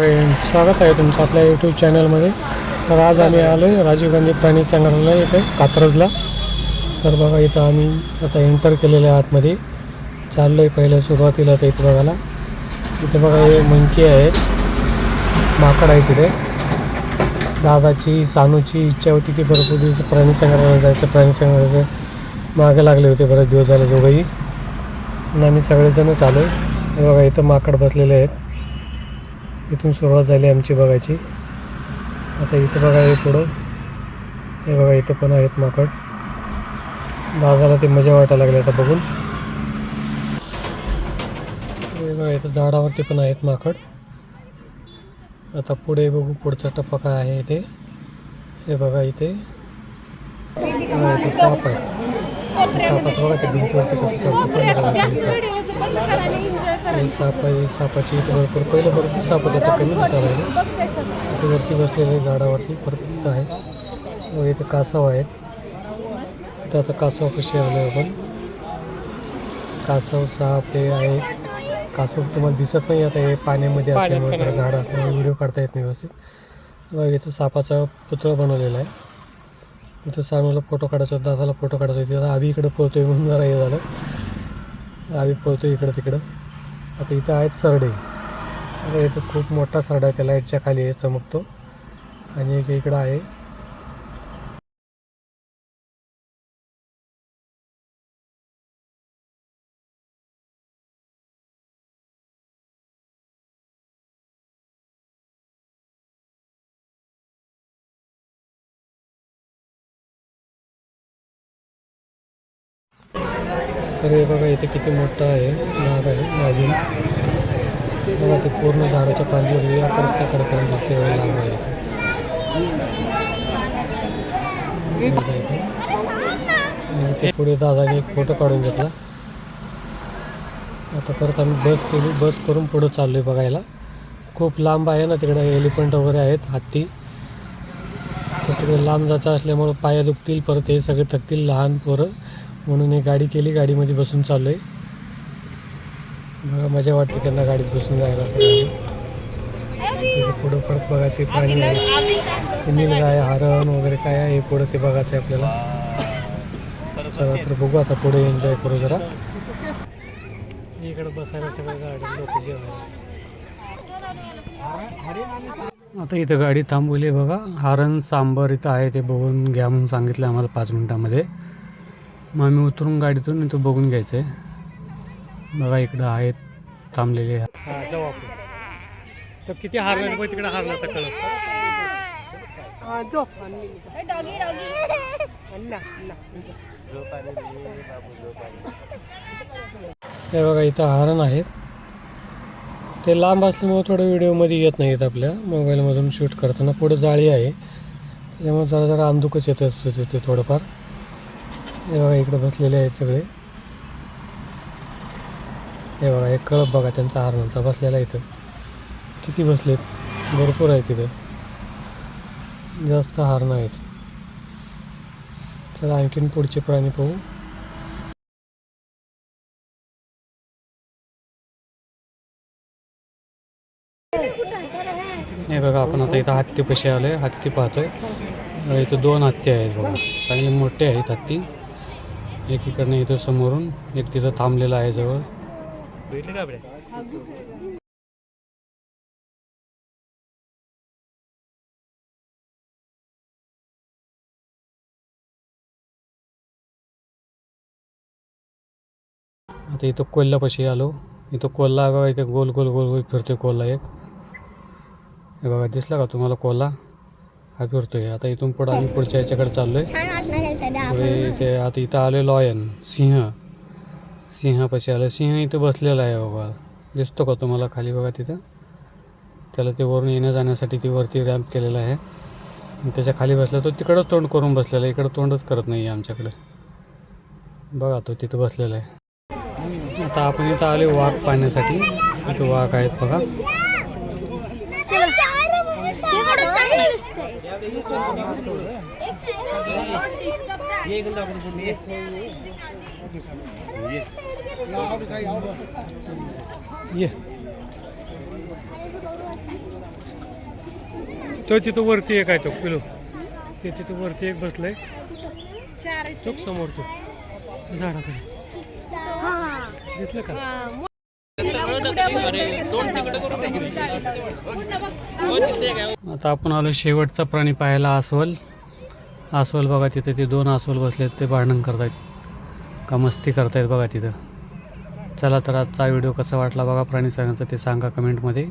Friend स्वागत आहे तुमचं आपल्या यूट्यूब चॅनलमध्ये तर आज आम्ही आलो आहे राजीव गांधी प्राणी संग्रहालय इथे कात्रजला. तर बघा इथं आम्ही आता एंटर केलेलं आहे आतमध्ये. चाललो आहे पहिल्या सुरुवातीला तर इथं बघायला. इथे बघा हे मंकी आहेत माकड आहे तिथे. दादाची सानूची इच्छा होती की भरपूर दिवस प्राणी संग्रहालयात जायचं प्राणी संग्रहालयाचं मागे लागले होते बरेच दिवस झाले दोघंही. आणि आम्ही सगळेजणच आलो आहे बघा इथं माकड बसलेले आहेत. इथून सुरुवात झाली आमची बघायची. आता इथं बघा हे पुढं. हे बघा इथं पण आहेत माकड. दादाला ते मजा वाटायला लागली आता बघून. हे बघा इथं झाडावरती पण आहेत माकड. आता पुढे बघू पुढचा टप्पा काय आहे इथे. हे बघा इथे. इथे साप आहे. सापाचं बघा भिंतीवरती कसं साप साप आहे सापाची इथे भरपूर पहिलं भरपूर साप होते आता कमी दिसायला लागले. इथे वरती बसलेले झाडावरती परत आहे. व इथे कासव आहेत. इथं आता कासव कशी आलो आपण? कासव साप हे आहे. कासव तुम्हाला दिसत नाही आता हे पाण्यामध्ये असल्यामुळे जरा झाड असल्यामुळे व्हिडिओ काढता येत नाही व्यवस्थित. व इथं सापाचा पुतळा बनवलेला आहे. तिथं सानूला फोटो काढायचा होता दादाला फोटो काढायचा. होता तिथं आम्ही इकडं आहे म्हणून जरा हे झालं. आम्ही आहे इकडं तिकडं. आता इथं आहेत सरडे. आता इथं खूप मोठा सरडा आहे त्या लाईटच्या खाली आहे चमकतो. आणि एक इकडं आहे. तर हे बघा इथे किती मोठं आहे नाग आहे नागिन बघा ते पूर्ण झाडाच्या पाणी या परत त्याकडे दिसते लांब आहे. ते पुढे दादाने एक फोटो काढून घेतला. आता परत आम्ही बस केली बस करून पुढं चाललो आहे बघायला. खूप लांब आहे ना तिकडे एलिफंट वगैरे आहेत हत्ती. तर तिकडे लांब जायचं असल्यामुळं पाया दुखतील परत हे सगळे थकतील लहान पोरं. म्हणून एक गाडी केली गाडीमध्ये बसून चाललो आहे बघा मजा वाटते त्यांना गाडीत बसून जायला सगळ्यांना. पुढं परत बघायचे प्राणी आहे ते नीलगाय हरण वगैरे काय आहे हे पुढं ते बघायचं आहे आपल्याला. चला तर बघू आता पुढे एन्जॉय करू जरा. इकडे बसायला सगळं गाडी लोक आता इथं गाडी थांबवली बघा. हरण सांबर इथं आहे ते बघून घ्या म्हणून सांगितलं आम्हाला पाच मिनटामध्ये. मग आम्ही उतरून गाडीतून इथं बघून घ्यायचं आहे बघा इकडं आहेत थांबलेले जाऊ आपण. तर किती हारला बघ तिकडे हारलाचा कळत डॉगी डॉगी. हे बघा इथं हरण आहेत. ते लांब असल्यामुळे थोडं व्हिडिओमध्ये येत नाहीत आपल्या. मोबाईलमधून शूट करताना पुढे जाळी आहे. त्याच्यामुळे जरा जरा अंधुकच येत असतो तिथे थोडंफार. बघा इकडे बसलेले आहेत सगळे. हे बघा एक कळप बघा त्यांचा हार्मोनचा बसलेला इथं. किती बसलेत? भरपूर आहेत तिथं जास्त हरणं आहेत. चला आणखीन पुढचे प्राणी पाहू. हे बघा आपण आता इथं हत्ती पैसे आलोय. हत्ती पाहतोय. इथं दोन हत्ती आहेत बघा. चांगले मोठे आहेत हत्ती. एक इकडनं इथं समोरून एक तिथं थांबलेला आहे जवळ. आता इथं कोल्ह्यापाशी आलो. इथं कोल्हा बघा इथं गोल गोल गोल गोल फिरतोय कोल्हा एक. हे बघा दिसला का तुम्हाला कोल्हा? हा फिरतोय आता इथून पुढं आम्ही पुढच्या याच्याकडे चाललोय. पुढे इथे आता इथं आले लॉयन सिंह. सिंहापाशी आलं सिंह इथं बसलेला आहे बघा दिसतो का तुम्हाला खाली बघा तिथं? त्याला ते वरून येण्या जाण्यासाठी ती वरती रॅम्प केलेला आहे. त्याच्याखाली बसला तो तिकडंच तोंड करून बसलेला आहे. इकडं तोंडच करत नाही आहे आमच्याकडे. बघा तो तिथं बसलेला आहे. आता आपण इथं आले वाघ पाहण्यासाठी. इथं वाघ आहेत बघा हे बघा चांगलं दिसतंय ये. तो तिथं वरती एक आहे तो पिलो. ते तिथं वरती एक बसलाय. तो समोर तो. झाडाखाली. दिसलं का? आता आपण आलो शेवटचा प्राणी पाहायला अस्वल. अस्वल बघा तिथे ते दोन अस्वल बसलेत ते भांडण करतायत. का मस्ती करतायत बघा तिथं. चला तर आजचा व्हिडिओ कसा वाटला बघा प्राणी सांगायचा ते सांगा कमेंटमध्ये